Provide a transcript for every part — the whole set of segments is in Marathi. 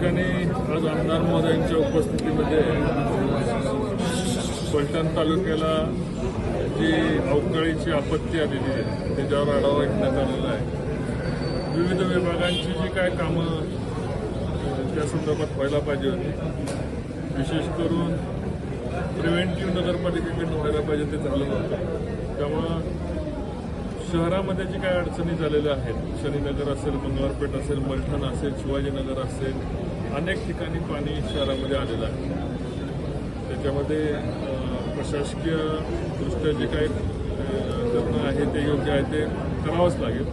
ठिकाणी आज आमदार महोदयांच्या उपस्थितीमध्ये पलटण तालुक्याला जी अवकाळीची आपत्ती आलेली आहे त्याच्यावर आढावा घेण्यात आलेला आहे. विविध विभागांची जी काय कामं त्या संदर्भात व्हायला पाहिजे होती. विशेष करून प्रिव्हेंटिव्ह नगरपालिकेकडून व्हायला पाहिजे ते झालं नव्हतं. त्यामुळं शहरामध्ये जी काही अडचणी झालेल्या आहेत शनीनगर असेल मंगळवारपेठ असेल मलठण असेल शिवाजीनगर असेल अनेक ठिकाणी पाणी शहरामध्ये आलेलं आहे. त्याच्यामध्ये प्रशासकीय दृष्ट्या जे काही अ, करणं आहे ते योग्य आहे ते करावंच लागेल.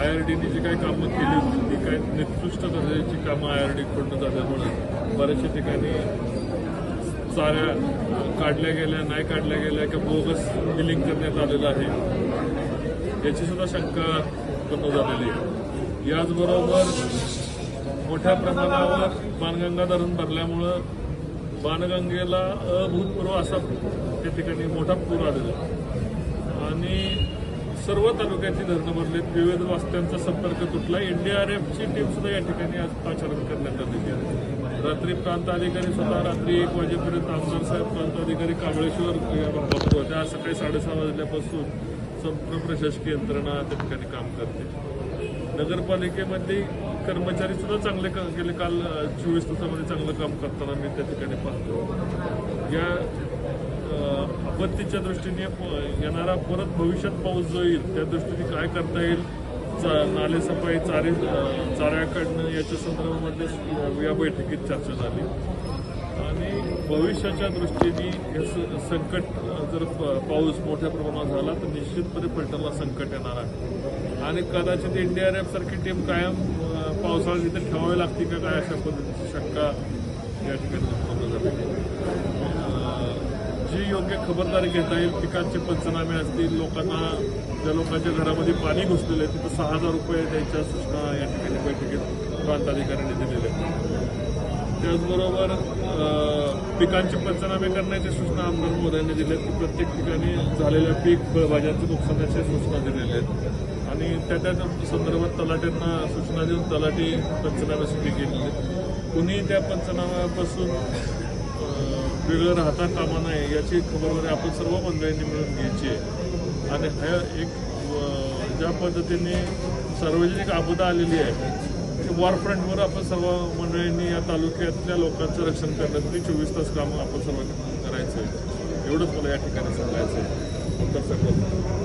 आय आर डीने जी काही कामं केली होती ती काही निकृष्ट दर्जाची कामं आय आर कडनं झाल्यामुळे बऱ्याचशा ठिकाणी चाऱ्या काढल्या गेल्या नाही काढल्या गेल्या किंवा बोगस बिलिंग करण्यात आलेलं आहे. याची सुद्धा शंका उत्पन्न झालेली आहे याचबरोबर मोठ्या प्रमाणावर बाणगंगा धरण भरल्यामुळं बाणगंगेला अभूतपूर्व असा त्या ठिकाणी मोठा पूर आलेला आणि सर्व तालुक्याची धरणं भरलीत. विविध वास्त्यांचा संपर्क तुटला. एनडीआरएफची टीम सुद्धा या ठिकाणी आज पाचारण करण्यात आलेली आहे. रात्री प्रांत अधिकारी स्वतः रात्री एक वाजेपर्यंत आमदार साहेब प्रांत अधिकारी कांबळेश्वर या भागात होते आज सकाळी साडेसहा वाजल्यापासून संपूर्ण प्रशासकीय यंत्रणा त्या ठिकाणी काम करते. नगरपालिकेमध्ये कर्मचारी सुद्धा चांगले गेले. काल चोवीस तासामध्ये चांगलं काम करताना मी त्या ठिकाणी पाहतो. या आपत्तीच्या दृष्टीने प- येणारा परत भविष्यात पाऊस जो येईल त्या दृष्टीने काय करता येईल? चा- नाले सफाई चारे चाऱ्याकडनं याच्या संदर्भामध्ये या बैठकीत चर्चा झाली. आणि भविष्याच्या दृष्टीने हे स- संकट जर प- पाऊस मोठ्या प्रमाणात झाला तर निश्चितपणे फिल्टरला संकट येणार आहे. आणि कदाचित एनडीआरएफ सारखी टीम कायम पावसाळ्यात तिथे ठेवावी लागते का काय अशा पद्धतीची शंका या ठिकाणी उत्पन्न झाली जी योग्य खबरदारी घेता येईल पिकांचे पंचनामे असतील लोकांना ज्या लोकांच्या घरामध्ये पाणी घुसलेलं आहे तिथं सहा हजार रुपये द्यायच्या सूचना या ठिकाणी बैठकीत प्रांताधिकाऱ्यांनी दिलेल्या आहेत. त्याचबरोबर पिकांचे पंचनामे करण्याच्या सूचना आमदार मोदयांनी दिल्या आहेत की प्रत्येक ठिकाणी झालेल्या पीक फळभाज्यांच्या नुकसानाच्या सूचना दिलेल्या आहेत. आणि त्या त्या संदर्भात तलाट्यांना सूचना देऊन तलाठी पंचनाम्यासाठी केलेले आहेत. कुणी त्या पंचनाम्यापासून वेगळं राहता कामा नये याची खबरदारी आपण सर्व मंडळींनी मिळून घ्यायची आहे. आणि ह्या एक ज्या पद्धतीने सार्वजनिक आपदा आलेली आहे वॉरफ्रंटवर आपण सर्व मंडळींनी या तालुक्यातल्या लोकांचं रक्षण करण्यासाठी म्हणजे चोवीस तास कामं आपण सर्वांनी करायचं आहे एवढंच मला या ठिकाणी सांगायचं आहे तर सगळं.